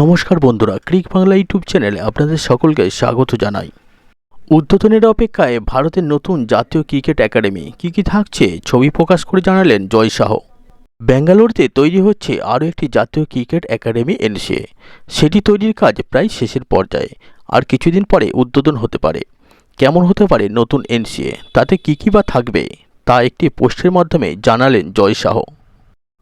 নমস্কার বন্ধুরা, ক্রিক বাংলা ইউটিউব চ্যানেলে আপনাদের সকলকে স্বাগত জানাই। উদ্বোধনের অপেক্ষায় ভারতের নতুন জাতীয় ক্রিকেট একাডেমি কী কী থাকছে ছবি প্রকাশ করে জানালেন জয় শাহ। ব্যাঙ্গালোরতে তৈরি হচ্ছে আরও একটি জাতীয় ক্রিকেট একাডেমি এনসিএ। সেটি তৈরির কাজ প্রায় শেষের পর্যায়ে, আর কিছুদিন পরে উদ্বোধন হতে পারে। কেমন হতে পারে নতুন এনসিএ? তাতে কী কী বা থাকবে? তা একটি পোস্টের মাধ্যমে জানালেন জয় শাহ।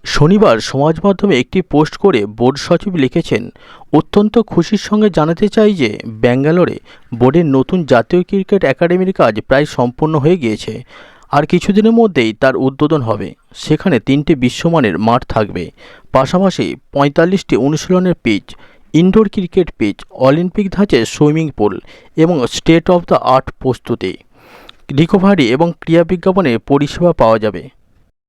শনিবার সমাজ মাধ্যমে একটি পোস্ট করে বোর্ড সচিব লিখেছেন, অত্যন্ত খুশির সঙ্গে জানাতে চাই যে ব্যাঙ্গালোরে বোর্ডের নতুন জাতীয় ক্রিকেট একাডেমির কাজ প্রায় সম্পূর্ণ হয়ে গিয়েছে। আর কিছুদিনের মধ্যেই তার উদ্বোধন হবে। সেখানে তিনটি বিশ্বমানের মাঠ থাকবে। পাশাপাশি পঁয়তাল্লিশটি অনুশীলনের pitch, indoor cricket pitch, Olympic ধাঁচে swimming pool এবং স্টেট অফ দ্য আর্ট প্রস্তুতি। রিকভারি এবং ক্রিয়া বিজ্ঞাপনে পরিষেবা পাওয়া যাবে।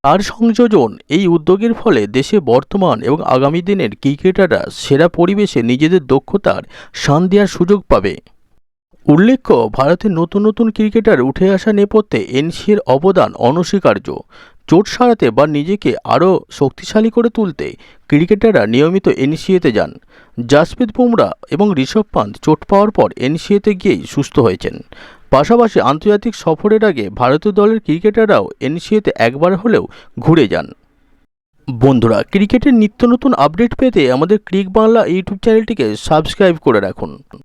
আর সংযোজন এই উদ্যোগের ফলে দেশে বর্তমান এবং আগামী দিনের ক্রিকেটাররা সেরা পরিবেশে নিজেদের দক্ষতার সান দেওয়ার সুযোগ পাবে। উল্লেখ্য ভারতের নতুন নতুন ক্রিকেটার উঠে আসা নেপথ্যে এনসিএর অবদান অনস্বীকার্য। চোট সারাতে বা নিজেকে আরও শক্তিশালী করে তুলতে ক্রিকেটাররা নিয়মিত এনসিএতে যান। জাসপ্রীত বুমরা এবং ঋষভ পান্ত চোট পাওয়ার পর এনসিএতে গিয়েই সুস্থ হয়েছেন। পাশাপাশি আন্তর্জাতিক সফরের আগে ভারতীয় দলের ক্রিকেটাররাও এনসিএতে একবার হলেও ঘুরে যান। বন্ধুরা, ক্রিকেটের নিত্য নতুন আপডেট পেতে আমাদের ক্রিক বাংলা ইউটিউব চ্যানেলটিকে সাবস্ক্রাইব করে রাখুন।